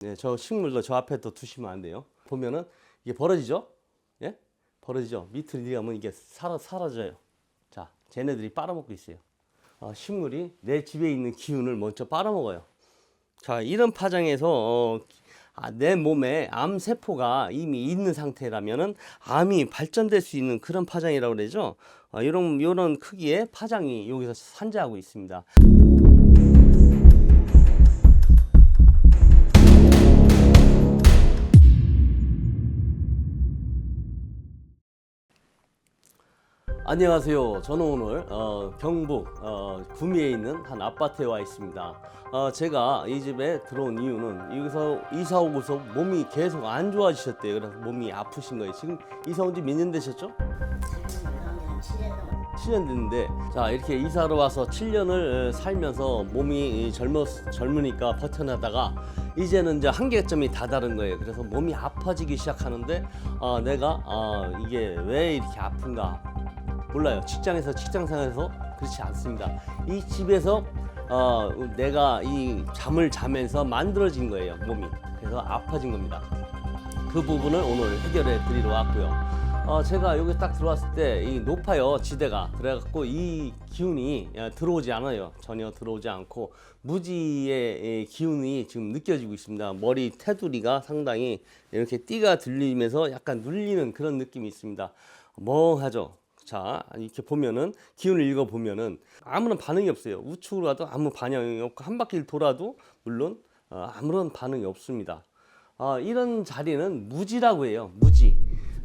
네, 저 식물도 저 앞에 또 두시면 안 돼요. 보면은 이게 벌어지죠? 예? 벌어지죠? 밑으로 들어가면 이게 사라, 사라져요. 자, 쟤네들이 빨아먹고 있어요. 어, 식물이 내 집에 있는 기운을 먼저 빨아먹어요. 자, 이런 파장에서 어, 아, 내 몸에 암 세포가 이미 있는 상태라면은 암이 발전될 수 있는 그런 파장이라고 그러죠. 어, 이런 이런 크기의 파장이 여기서 산재하고 있습니다. 안녕하세요. 저는 오늘 어, 경북 어, 구미에 있는 한 아파트에 와 있습니다. 어, 제가 이 집에 들어온 이유는 여기서 이사 오고서 몸이 계속 안 좋아지셨대요. 그래서 몸이 아프신 거예요. 지금 이사 온 지 몇 년 되셨죠? 7년 됐는데 자 이렇게 이사로 와서 7년을 살면서 몸이 젊어 젊으니까 버텨나다가 이제는 이제 한계점이 다다른 거예요. 그래서 몸이 아파지기 시작하는데 어, 내가 어, 이게 왜 이렇게 아픈가 몰라요. 직장에서 직장 생활에서 그렇지 않습니다. 이 집에서 어, 내가 이 잠을 자면서 만들어진 거예요. 몸이 그래서 아파진 겁니다. 그 부분을 오늘 해결해 드리러 왔고요. 어, 제가 여기 딱 들어왔을 때 이 높아요 지대가 그래갖고 이 기운이 어, 들어오지 않아요 전혀 들어오지 않고 무지의 이 기운이 지금 느껴지고 있습니다 머리 테두리가 상당히 이렇게 띠가 들리면서 약간 눌리는 그런 느낌이 있습니다 멍하죠 자 이렇게 보면은 기운을 읽어 보면은 아무런 반응이 없어요 우측으로 가도 아무 반응이 없고 한 바퀴를 돌아도 물론 어, 아무런 반응이 없습니다 아, 이런 자리는 무지라고 해요. 무지.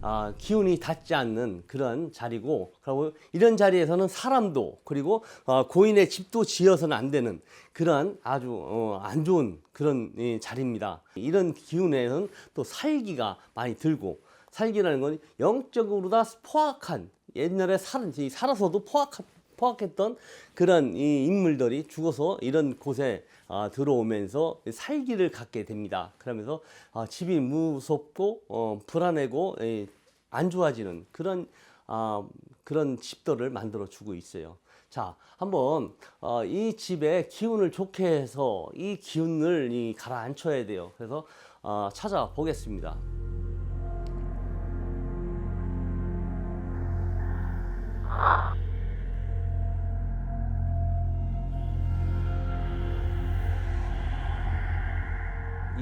아, 기운이 닿지 않는 그런 자리고, 그리고 이런 자리에서는 사람도, 그리고 어, 고인의 집도 지어서는 안 되는 그런 아주 어, 안 좋은 그런 예, 자리입니다. 이런 기운에는 또 살기가 많이 들고, 살기라는 건 영적으로 다 포악한, 옛날에 살, 이 살아서도 포악한, 포악했던 그런 이 인물들이 죽어서 이런 곳에 아, 들어오면서 살기를 갖게 됩니다. 그러면서 아, 집이 무섭고 어, 불안하고 에, 안 좋아지는 그런 아, 그런 집들을 만들어 주고 있어요. 자, 한번 어, 이 집에 기운을 좋게 해서 이 기운을 이 가라앉혀야 돼요. 그래서 어, 찾아보겠습니다.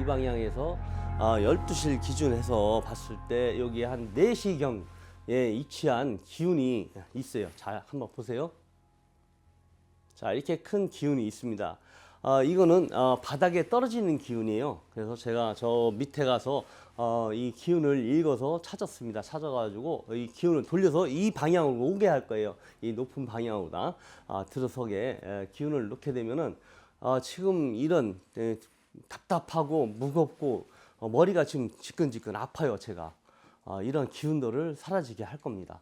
이 방향에서 아, 12시를 기준해서 봤을 때 여기 한 4시경에 위치한 기운이 있어요. 자, 한번 보세요. 자, 이렇게 큰 기운이 있습니다. 아, 이거는 어, 바닥에 떨어지는 기운이에요. 그래서 제가 저 밑에 가서 어, 이 기운을 읽어서 찾았습니다. 찾아가지고 이 기운을 돌려서 이 방향으로 오게 할 거예요. 이 높은 방향으로 다 아, 들어서게 에, 기운을 놓게 되면은 아, 지금 이런 에, 답답하고 무겁고 어, 머리가 지금 지끈지끈 아파요. 제가 아, 이런 기운들을 사라지게 할 겁니다.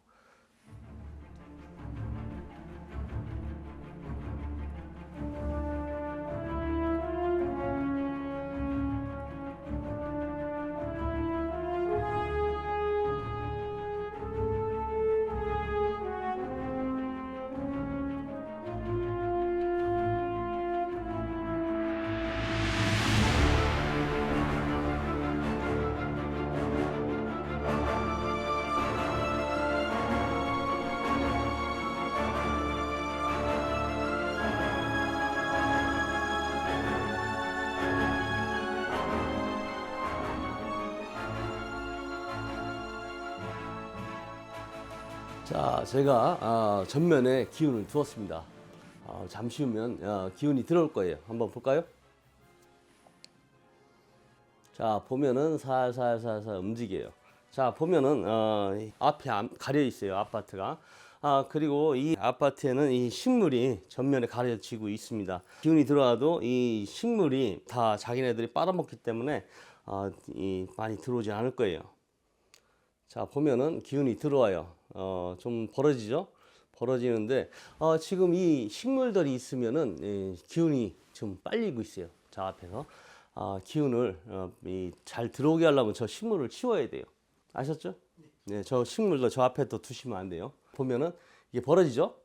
자, 제가 아, 전면에 기운을 두었습니다. 아, 잠시 후면 아, 기운이 들어올 거예요. 한번 볼까요? 자, 보면은 살살살살 움직여요. 자, 보면은 어, 이 앞에 암- 가려 있어요. 아파트가. 아, 그리고 이 아파트에는 이 식물이 전면에 가려지고 있습니다. 기운이 들어와도 이 식물이 다 자기네들이 빨아먹기 때문에 아, 이 많이 들어오지 않을 거예요. 자 보면은 기운이 들어와요. 어, 좀 벌어지죠? 벌어지는데 어, 지금 이 식물들이 있으면은 이 기운이 좀 빨리고 있어요. 저 앞에서 아, 기운을 어, 이, 잘 들어오게 하려면 저 식물을 치워야 돼요. 아셨죠? 네, 저 식물도 저 앞에 또 두시면 안 돼요. 보면은 이게 벌어지죠?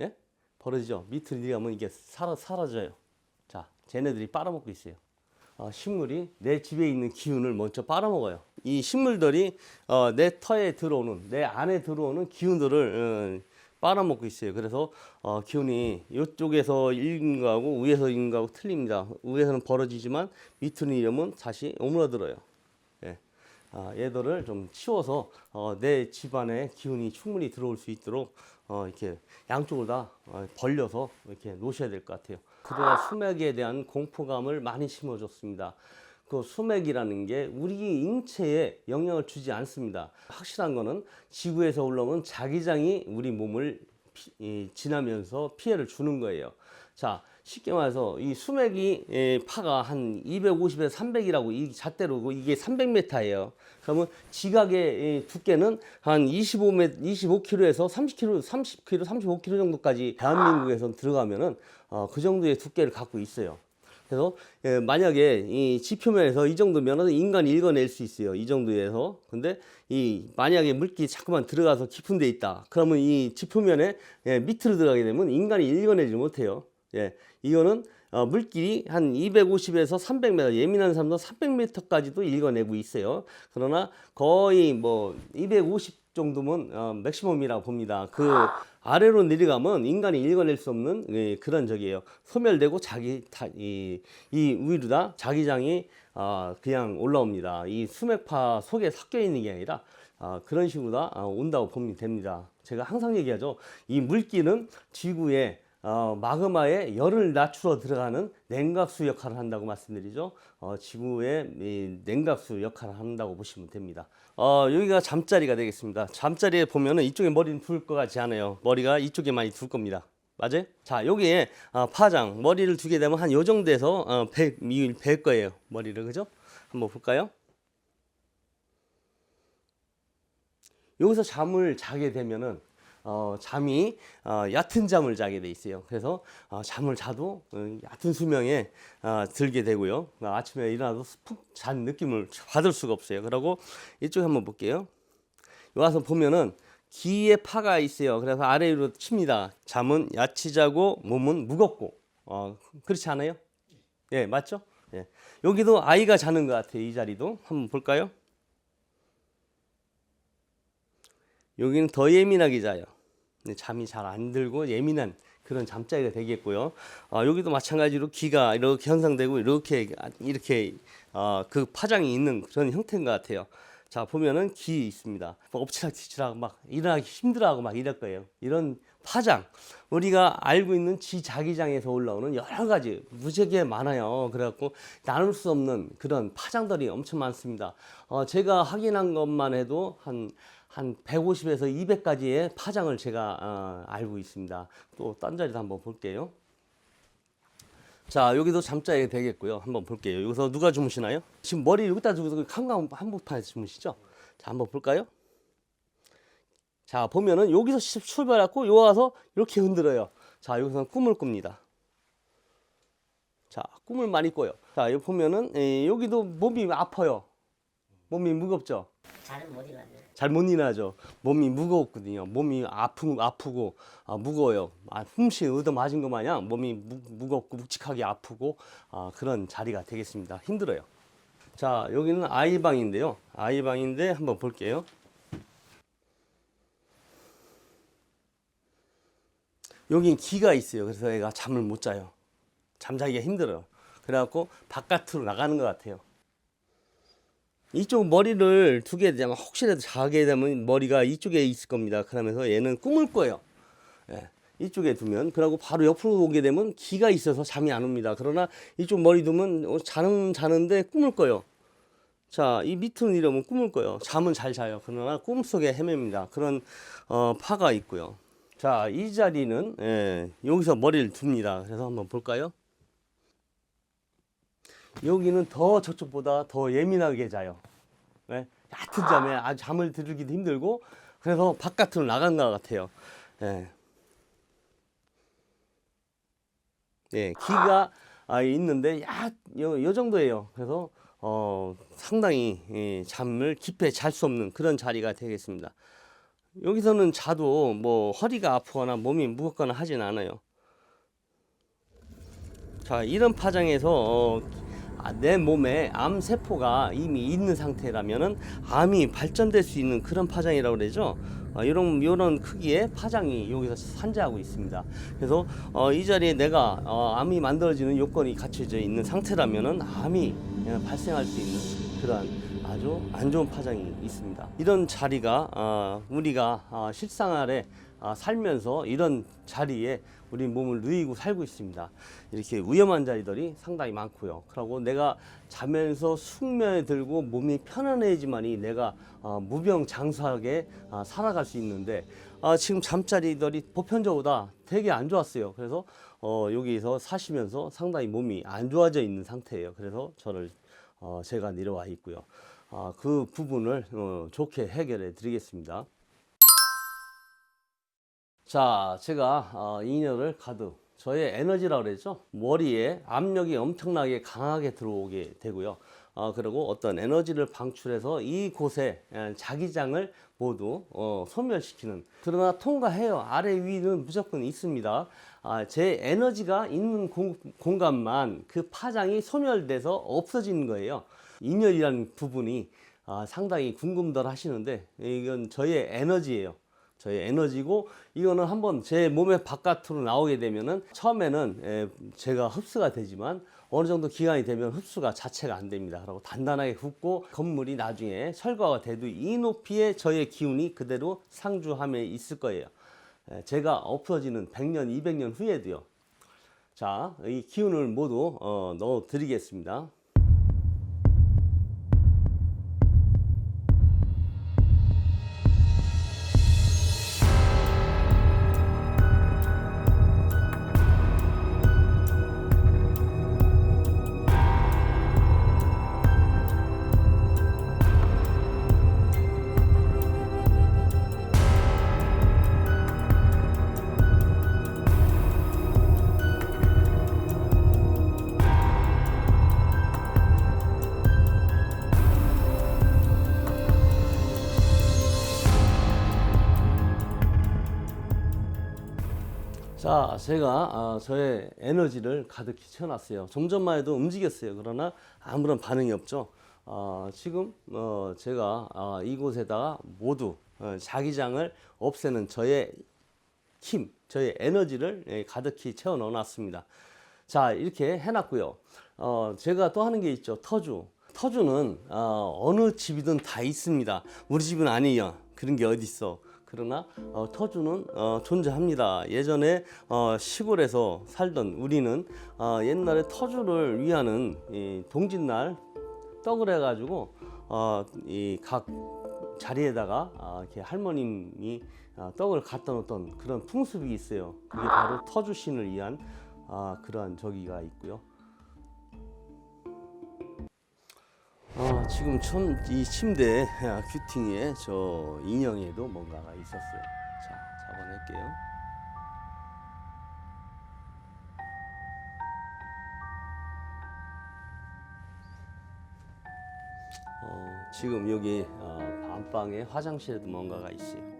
예? 벌어지죠? 밑으로 들어가면 이게 사라, 사라져요. 자, 쟤네들이 빨아먹고 있어요. 어, 식물이 내 집에 있는 기운을 먼저 빨아먹어요. 이 식물들이 어, 내 터에 들어오는 내 안에 들어오는 기운들을 어, 빨아먹고 있어요. 그래서 어, 기운이 이쪽에서 거하고 위에서 거하고 틀립니다. 위에서는 벌어지지만 밑으로 이으면 다시 오므라들어요. 예. 아, 얘들을 좀 치워서 어, 내 집안에 기운이 충분히 들어올 수 있도록 어, 이렇게 양쪽을 다 어, 벌려서 이렇게 놓으셔야 될 것 같아요. 그동안 수맥에 대한 공포감을 많이 심어줬습니다. 그 수맥이라는 게 우리 인체에 영향을 주지 않습니다. 확실한 거는 지구에서 올라오는 자기장이 우리 몸을 피- 이, 지나면서 피해를 주는 거예요. 자, 쉽게 말해서 이 수맥이 에, 파가 한 250에서 300이라고 이 잣대로고 이게 300m예요. 그러면 지각의 이 두께는 한 25m, 25km에서 30km, 30km, 35km 정도까지 대한민국에서 들어가면은 어, 그 정도의 두께를 갖고 있어요. 그래서 예, 만약에 이 지표면에서 이 정도면은 인간이 읽어낼 수 있어요. 이 정도에서. 근데 이 만약에 물기 자꾸만 들어가서 깊은 데 있다. 그러면 이 지표면에 예, 밑으로 들어가게 되면 인간이 읽어내지 못해요. 예, 이거는 어, 물길이 한 250에서 300m, 예민한 사람도 300m까지도 읽어내고 있어요. 그러나 거의 뭐 250 정도면 어, 맥시멈이라고 봅니다. 그 아래로 내려가면 인간이 읽어낼 수 없는 예, 그런 적이에요. 소멸되고 자기 다, 이, 이 위로 다 자기장이 아, 그냥 올라옵니다. 이 수맥파 속에 섞여 있는 게 아니라 아, 그런 식으로 다 아, 온다고 보면 됩니다. 제가 항상 얘기하죠. 이 물기는 지구에 어, 마그마에 열을 낮추러 들어가는 냉각수 역할을 한다고 말씀드리죠. 어, 지구의 이 냉각수 역할을 한다고 보시면 됩니다. 어, 여기가 잠자리가 되겠습니다. 잠자리에 보면은 이쪽에 머리는 둘 것 같지 않아요. 머리가 이쪽에 많이 둘 겁니다. 맞아요? 자, 여기에 어, 파장 머리를 두게 되면 한 요 정도에서 어, 배, 미, 뵐 거예요. 머리를 그죠? 한번 볼까요? 여기서 잠을 자게 되면은 어, 잠이 어, 얕은 잠을 자게 돼 있어요. 그래서 어, 잠을 자도 어, 얕은 수명에 어, 들게 되고요. 어, 아침에 일어나도 푹 잔 느낌을 받을 수가 없어요. 그리고 이쪽에 한번 볼게요. 와서 보면은 귀에 파가 있어요. 그래서 아래 위로 칩니다. 잠은 얕이 자고 몸은 무겁고 어, 그렇지 않아요? 예, 맞죠? 예. 여기도 아이가 자는 것 같아요. 이 자리도 한번 볼까요? 여기는 더 예민하게 자요. 잠이 잘 안 들고 예민한 그런 잠자리가 되겠고요. 어, 여기도 마찬가지로 귀가 이렇게 현상되고 이렇게 이렇게 어, 그 파장이 있는 그런 형태인 것 같아요. 자 보면은 귀 있습니다. 뭐 엎치락뒤치락 막 일어나기 힘들어하고 막 이럴 거예요. 이런 파장 우리가 알고 있는 지자기장에서 올라오는 여러 가지 무지하게 많아요. 그래갖고 나눌 수 없는 그런 파장들이 엄청 많습니다. 어, 제가 확인한 것만 해도 한 한 150에서 200까지의 파장을 제가 어, 알고 있습니다. 또 딴 자리도 한번 볼게요. 자 여기도 잠자리가 되겠고요. 한번 볼게요. 여기서 누가 주무시나요? 지금 머리 여기다 두고 한강 한복판에 주무시죠? 자 한번 볼까요? 자 보면은 여기서 시- 출발하고 요 와서 이렇게 흔들어요. 자 여기서는 꿈을 꿉니다. 자 꿈을 많이 꿔요. 자 여기 보면은 에, 여기도 몸이 아파요. 몸이 무겁죠? 잘은 못 일어나요. 잘못 일어나죠. 몸이 무겁거든요. 몸이 아프, 아프고 아, 무거워요. 아, 흠씨 얻어 맞은 것 마냥 몸이 무, 무겁고 묵직하게 아프고 아, 그런 자리가 되겠습니다. 힘들어요. 자 여기는 아이방인데요. 아이방인데 한번 볼게요. 여긴 기가 있어요. 그래서 애가 잠을 못 자요. 잠자기가 힘들어요. 그래갖고 바깥으로 나가는 것 같아요. 이쪽 머리를 두게 되면 혹시라도 자게 되면 머리가 이쪽에 있을 겁니다. 그러면서 얘는 꿈을 꿔요. 예, 이쪽에 두면 그러고 바로 옆으로 오게 되면 기가 있어서 잠이 안 옵니다. 그러나 이쪽 머리 두면 어, 자는 자는데 꿈을 꿔요. 자, 이 밑으로 내려오면 꿈을 꿔요. 잠은 잘 자요. 그러나 꿈속에 헤맵니다. 그런 어, 파가 있고요. 자, 이 자리는 예, 여기서 머리를 둡니다. 그래서 한번 볼까요? 여기는 더 저쪽보다 더 예민하게 자요. 네? 얕은 잠에 아주 잠을 들기도 힘들고 그래서 바깥으로 나간 것 같아요. 예. 예, 기가 아, 있는데 약, 요, 요 정도예요. 그래서 어, 상당히 예, 잠을 깊게 잘 수 없는 그런 자리가 되겠습니다. 여기서는 자도 뭐 허리가 아프거나 몸이 무겁거나 하진 않아요. 자, 이런 파장에서 어, 아, 내 몸에 암 세포가 이미 있는 상태라면은 암이 발전될 수 있는 그런 파장이라고 그러죠. 어, 이런 이런 크기의 파장이 여기서 산재하고 있습니다. 그래서 어, 이 자리에 내가 어, 암이 만들어지는 요건이 갖춰져 있는 상태라면은 암이 예, 발생할 수 있는 그러한 아주 안 좋은 파장이 있습니다. 이런 자리가 어, 우리가 어, 실생활에 어, 살면서 이런 자리에 우리 몸을 누이고 살고 있습니다. 이렇게 위험한 자리들이 상당히 많고요. 그리고 내가 자면서 숙면에 들고 몸이 편안해지만이 내가 어, 무병장수하게 어, 살아갈 수 있는데 어, 지금 잠자리들이 보편적으로 되게 안 좋았어요. 그래서 어, 여기서 사시면서 상당히 몸이 안 좋아져 있는 상태예요. 그래서 저를 어, 제가 내려와 있고요. 아, 그 부분을 어, 좋게 해결해 드리겠습니다. 자, 제가 어, 인연을 가득 저의 에너지라고 그랬죠. 머리에 압력이 엄청나게 강하게 들어오게 되고요. 어, 그리고 어떤 에너지를 방출해서 이곳에 에, 자기장을 모두 어, 소멸시키는 그러나 통과해요. 아래 위는 무조건 있습니다. 아, 제 에너지가 있는 공, 공간만 그 파장이 소멸돼서 없어지는 거예요. 인연이라는 부분이 아, 상당히 궁금들 하시는데 이건 저의 에너지예요. 저의 에너지고 이거는 한번 제 몸의 바깥으로 나오게 되면은 처음에는 에, 제가 흡수가 되지만 어느 정도 기간이 되면 흡수가 자체가 안 됩니다. 그리고 단단하게 굳고 건물이 나중에 철거가 돼도 이 높이의 저의 기운이 그대로 상주함에 있을 거예요. 에, 제가 없어지는 100년, 200년 후에도요. 자, 이 기운을 모두 어, 넣어 드리겠습니다. 자, 제가 아, 저의 에너지를 가득히 채워놨어요. 좀 전만 해도 움직였어요. 그러나 아무런 반응이 없죠. 아, 지금 어, 제가 아, 이곳에다가 모두 어, 자기장을 없애는 저의 힘, 저의 에너지를 예, 가득히 채워 넣어놨습니다. 자, 이렇게 해놨고요. 어, 제가 또 하는 게 있죠. 터주. 터주는 어, 어느 집이든 다 있습니다. 우리 집은 아니에요. 그런 게 어디 있어? 그러나 어, 터주는 어, 존재합니다. 예전에 어, 시골에서 살던 우리는 어, 옛날에 터주를 위하는 이 동짓날 떡을 해가지고 어, 이각 자리에다가 아, 이렇게 할머님이 아, 떡을 갖다 놓던 그런 풍습이 있어요. 그게 바로 터주신을 위한 아, 그러한 저기가 있고요. 아, 지금 천, 이 침대 아, 큐팅에 저 인형에도 뭔가가 있었어요. 자, 잡아낼게요. 어, 지금 여기 어, 안방에 화장실에도 뭔가가 있어요.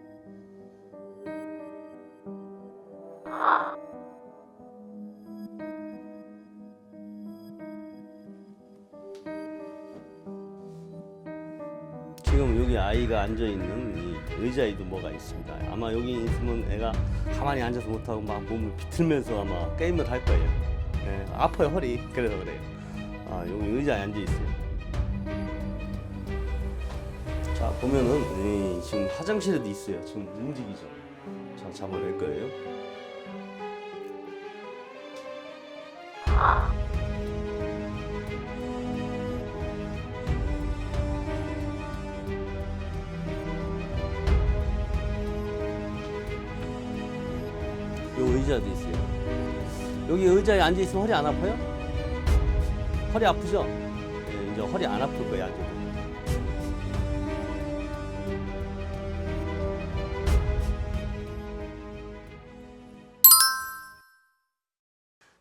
앉아 있는 이 의자에도 뭐가 있습니다. 아마 여기 있으면 애가 가만히 앉아서 못하고 막 몸을 비틀면서 아마 게임을 할 거예요. 예, 아파요 허리 그래서 그래요. 아 여기 의자에 앉아 있어요. 자 보면은 이, 지금 화장실에도 있어요. 지금 움직이죠. 자 잡아낼 거예요. 요 의자도 있어요. 여기 의자에 앉아 있으면 허리 안 아파요? 허리 아프죠? 네, 이제 허리 안 아플 거예요, 아주.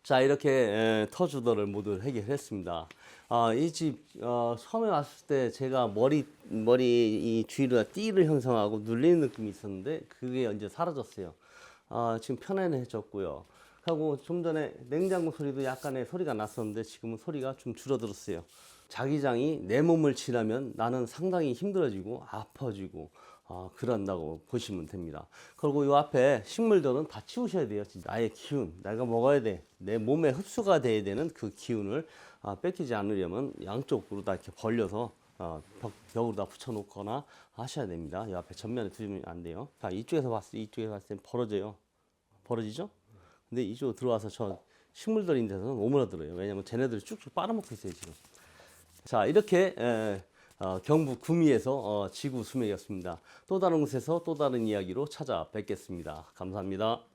자 이렇게 에, 터주더를 모두 해결했습니다. 아, 이집 어, 처음에 왔을 때 제가 머리 머리 이 주위로 띠를 형성하고 눌리는 느낌이 있었는데 그게 이제 사라졌어요. 아, 지금 편안해졌고요. 하고 좀 전에 냉장고 소리도 약간의 소리가 났었는데 지금은 소리가 좀 줄어들었어요. 자기장이 내 몸을 지나면 나는 상당히 힘들어지고 아파지고 아, 그런다고 보시면 됩니다. 그리고 이 앞에 식물들은 다 치우셔야 돼요. 나의 기운, 내가 먹어야 돼. 내 몸에 흡수가 돼야 되는 그 기운을 아, 뺏기지 않으려면 양쪽으로 다 이렇게 벌려서 어, 벽, 벽으로 다 붙여놓거나 하셔야 됩니다. 이 앞에 전면에 두면 안 돼요. 자, 이쪽에서 봤을 때, 이쪽에서 봤을 때 벌어져요. 벌어지죠? 근데 이쪽으로 들어와서 저 식물들인 데서는 오므라들어요. 왜냐면 쟤네들이 쭉쭉 빨아먹고 있어요, 지금. 자, 이렇게 에, 어, 경북 구미에서 어, 지구 수맥이었습니다. 또 다른 곳에서 또 다른 이야기로 찾아뵙겠습니다. 감사합니다.